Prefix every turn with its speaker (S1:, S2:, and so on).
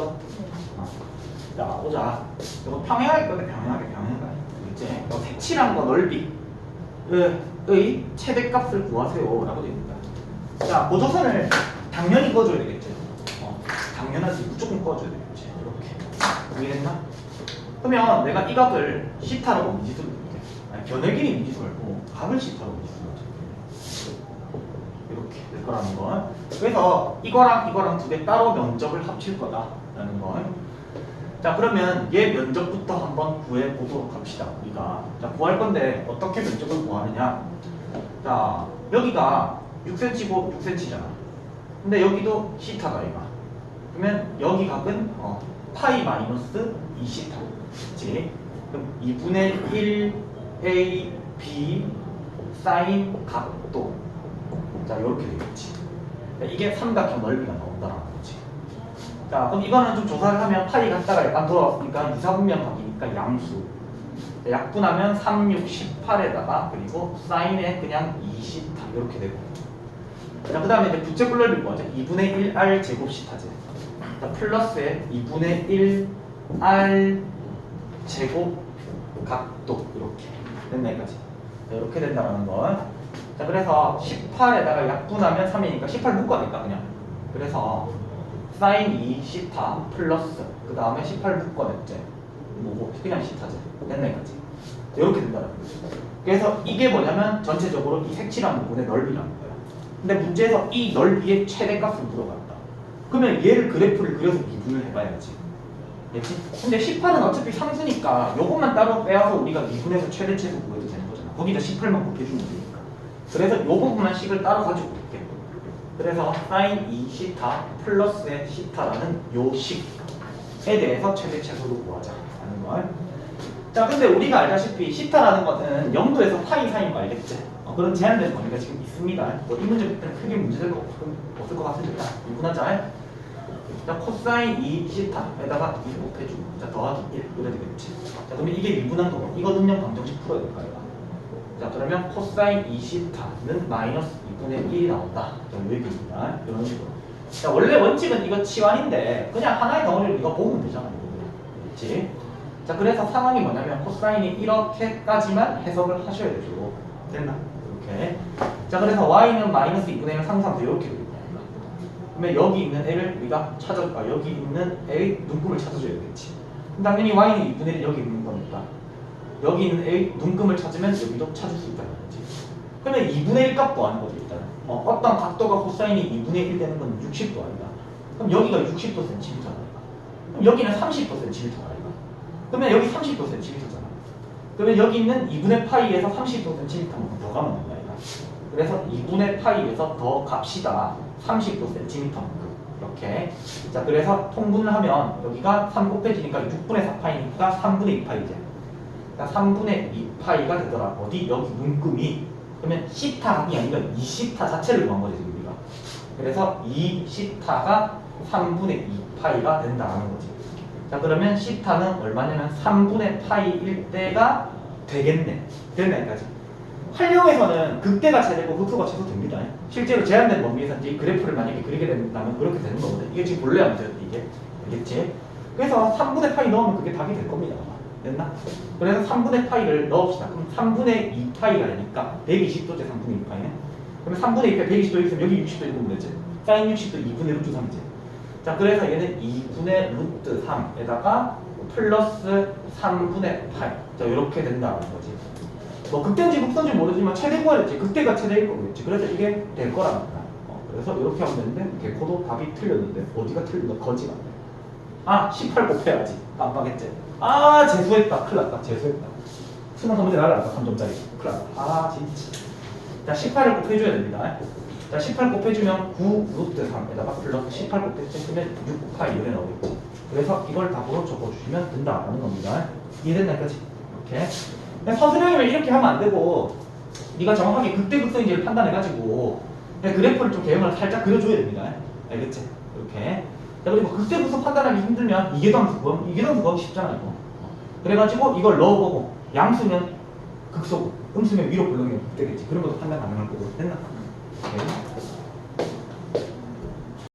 S1: 이거 어. 자 보자. 이거 평행할 건데 평행하게 평행하게. 이제 이거 색칠한 거 넓이. 의 최대값을 구하세요 라고 됩니다 자 보조선을 당연히 꺼줘야 되겠죠 어, 당연하지. 무조건 꺼줘야 되겠지. 이렇게. 이해됐나? 그러면 내가 이 값을 시타라고 미지수로 볼게. 아니 변의 길이 미지수 말고 값을 시타라고 미지수로 할게. 이렇게 될 거라는 건. 그래서 이거랑 이거랑 두 개 따로 면적을 합칠 거다 라는 건자 그러면 얘 면적부터 한번 구해 보도록 합시다 우리가. 자 구할 건데 어떻게 면적을 구하느냐? 자 여기가 6cm고 6cm잖아. 근데 여기도 시타다 이가 그러면 여기 각은 어, 파이 마이너스 2시타. 그치? 그럼 2분의 1 a b 사인 각도. 자 이렇게 되겠지. 이게 삼각형 넓이가 나온다라는 거지 자 그럼 이거는 좀 조사를 하면 파이 갖다가 약간 돌아왔으니까 유사분명각이니까 양수. 자, 약분하면 3, 6, 18에다가 그리고 사인에 그냥 20타 이렇게 되고. 자, 그 다음에 이제 넓이 뭐죠? 2분의 1r 제곱 시타제. 자, 플러스에 2분의 1r 제곱 각도. 이렇게. 됐나 여기까지? 자, 이렇게 된다는 건. 자, 그래서 18에다가 약분하면 3이니까 18 묶어야니까 그냥. 그래서 사인 2 시타 플러스 그 다음에 18 묶어냈지 뭐고 그냥 됐나 여기까지 이렇게. 된다는 거죠. 그래서 이게 뭐냐면 전체적으로 이 색칠한 부분의 넓이라는 거야. 근데 문제에서 이 넓이의 최대값을 물어봤다. 그러면 얘를 그래프를 그려서 미분을 해봐야지. 됐지? 근데 18은 어차피 상수니까 요것만 따로 빼서 우리가 미분해서 최대치에서 구해도 되는 거잖아. 거기다 18만 곱해주면 되니까. 그래서 요 부분만 식을 따로 가지고 올게 그래서 사인 2 시타 플러스의 시타라는 요 식에 대해서 최대 최소로 구하자 하는 걸. 자 근데 우리가 알다시피 시타라는 것은 0도에서 파이 사이인 거 알겠지? 어, 그런 제한된 범위가 지금 있습니다. 뭐 이 문제 때는 크게 문제될 거 없, 없을 것 같으니까 미분하자. 자 코사인 2 시타에다가 2 곱해주고 자 더하기 1 이래 되겠지. 자 그러면 이게 미분한 거고 이거 능력 방정식 풀어야 될까 이거. 자 그러면 코사인 2시타는 마이너스 2분의 1이 나온다. 자, 요 얘기입니다. 이런 식으로. 자 원래 원칙은 이거 치환인데 그냥 하나의 덩어리를 이거 보면 되잖아. 이거. 그렇지? 자 그래서 상황이 뭐냐면 코사인이 이렇게까지만 해석을 하셔야 되죠. 됐나? 이렇게. 자 그래서 y는 마이너스 2분의 1을 상상도 이렇게 되겠다. 그러면 여기 있는 애를 우리가 찾아, 아, 여기 있는 애의 눈금을 찾아줘야 되겠지. 당연히 y는 2분의 1 여기 있는 거니까. 여기 있는 A 눈금을 찾으면 여기도 찾을 수 있다는 거지. 그러면 2분의 1 값도 아는 거지 일단. 어, 어떤 각도가 코사인이 2분의 1 되는 건 60도 아니다. 그럼 여기가 60도 cm잖아. 그럼 여기는 30도 cm가 아니다. 그러면 여기 30도 cm잖아. 그러면 여기 있는 2분의 파이에서 30도 cm만큼 더 가면 된다. 이거. 그래서 2분의 파이에서 더 값이다. 30도 cm만큼. 이렇게. 자, 그래서 통분을 하면 여기가 3 곱해지니까 6분의 4파이니까 3분의 2파이제. 그러니까 3분의 2파이가 되더라. 어디? 여기 눈금이. 그러면 시타가 아니라 2시타 자체를 구한 거지, 지금 우리가. 그래서 2시타가 3분의 2파이가 된다는 거지. 자, 그러면 시타는 얼마냐면 3분의 파이일 때가 되겠네. 됐나, 여기까지. 활용에서는 극대가 최대고 흑수가 최소됩니다. 실제로 제한된 범위에서 이제 이 그래프를 만약에 그리게 된다면 그렇게 되는 거거든. 이게 지금 본래 문제였지, 이게. 알겠지? 그래서 3분의 파이 넣으면 그게 답이 될 겁니다. 됐나? 그래서 3분의 파이를 넣읍시다. 그럼 3분의 2 파이가 되니까 120도째 3분의 2 파이네. 그러면 3분의 2파이 120도 있으면 여기 60도 읽으면 되지. 사인 60도 2분의 루트 3이지. 자, 그래서 얘는 2분의 루트 3에다가 플러스 3분의 파이. 자, 이렇게 된다는 거지. 뭐 극대인지 극선인지 모르지만 최대 구하랬지. 극대가 최대일 거겠지. 그래서 이게 될 거랍니다. 어, 그래서 이렇게 하면 되는데 개코도 답이 틀렸는데 어디가 틀렸나? 거지가. 아, 18 곱해야지. 깜빡했지. 아, 재수했다. 큰일 났다. 재수했다. 수능 한 문제 날아갔다. 3점짜리. 큰일 났다. 아, 진짜. 자, 18을 곱해줘야 됩니다. 자, 18 곱해주면 9 루트 3에다가 플러스 18 곱해주면 6 파이 이렇게 나오겠지. 그래서 이걸 답으로 적어주시면 된다라는 겁니다. 이해됐나, 까지 이렇게. 그냥 서술형이면 이렇게 하면 안 되고, 네가 정확하게 극대극선인지를 판단해가지고, 그래프를 좀 개형을 살짝 그려줘야 됩니다. 알겠지? 이렇게. 자, 그리고 극대극선 판단하기 힘들면 이계동수 구하면 이계동수 구하기 쉽잖아요. 이거. 그래가지고 이걸 넣어보고 양수면 극소고 음수면 위로 불러면 극대겠지. 그런 것도 판단 가능할 거고 됐나? 오케이.